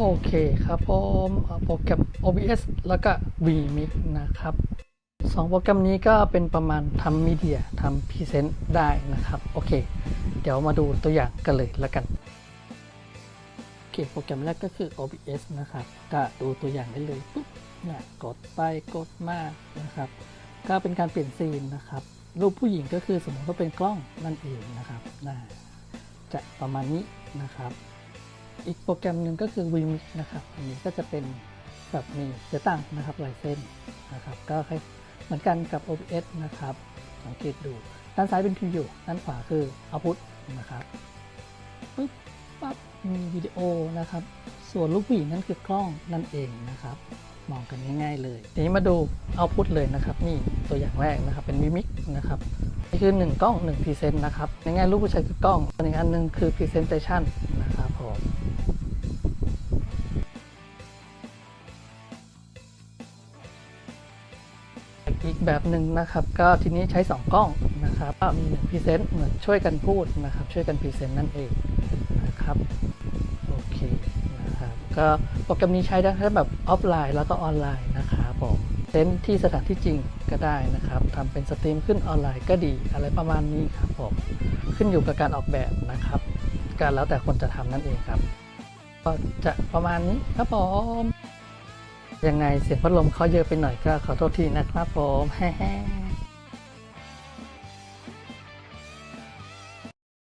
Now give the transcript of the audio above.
โอเคครับผมโปรแกรม OBS แล้วก็ vMix นะครับสองโปรแกรมนี้ก็เป็นประมาณทำมีเดียทำพรีเซนต์ได้นะครับ โอเค เดี๋ยวมาดูตัวอย่างกันเลยแล้วกันโอเคโปรแกรมแรกก็คือ OBS นะครับ ก็ดูตัวอย่างได้เลยปุ๊บเนี่ยกดไปกดมานะครับ ก็เป็นการเปลี่ยนซีนนะครับ รูปผู้หญิงก็คือสมมติว่าเป็นกล้องนั่นเองนะครับน่าจะประมาณนี้นะครับ อีกโปรแกรมหนึ่งก็คือ vMix นะครับ อันนี้ก็จะเป็นแบบมีเสียตังนะครับลายเส้นนะครับ ก็คล้ายเหมือนกันกับ OBS นะครับ สังเกตดู ด้านซ้ายเป็น preview ด้านขวาคือ output นะครับปึ๊บปั๊บมีวิดีโอนะครับ ส่วนลูกผู้หญิงนั่นคือกล้องนั่นเองนะครับ มองกันง่าย ๆ เลยทีนี้มาดู output เลยนะครับ นี่ตัวอย่างแรกนะครับ เป็น vMix นะครับนี่คือ 1 กล้อง1 present นะครับ ในง่ายๆรูปผู้ชายคือกล้องอีกอันหนึ่งคือ presentation นะครับผม อีกแบบหนึ่งนะครับ ก็ทีนี้ใช้ 2 กล้องนะครับมีหนึ่งพรีเซนต์เหมือนช่วยกันพูดนะครับ ช่วยกันพรีเซนต์นั่นเองนะครับโอเคนะครับก็โปรแกรมนี้ใช้ได้ทั้งแบบออฟไลน์แล้วก็ออนไลน์นะครับผมเซนที่สถานที่จริงก็ได้นะครับทำเป็นสตรีมขึ้นออนไลน์ก็ดีอะไรประมาณนี้ครับผมขึ้นอยู่กับการออกแบบนะครับก็แล้วแต่คนจะทำนั่นเองครับ ก็จะประมาณนี้ครับผม ยังไงเสียงพัดลมเขาเยอะไปหน่อยก็ขอโทษทีนะครับผมแฮ่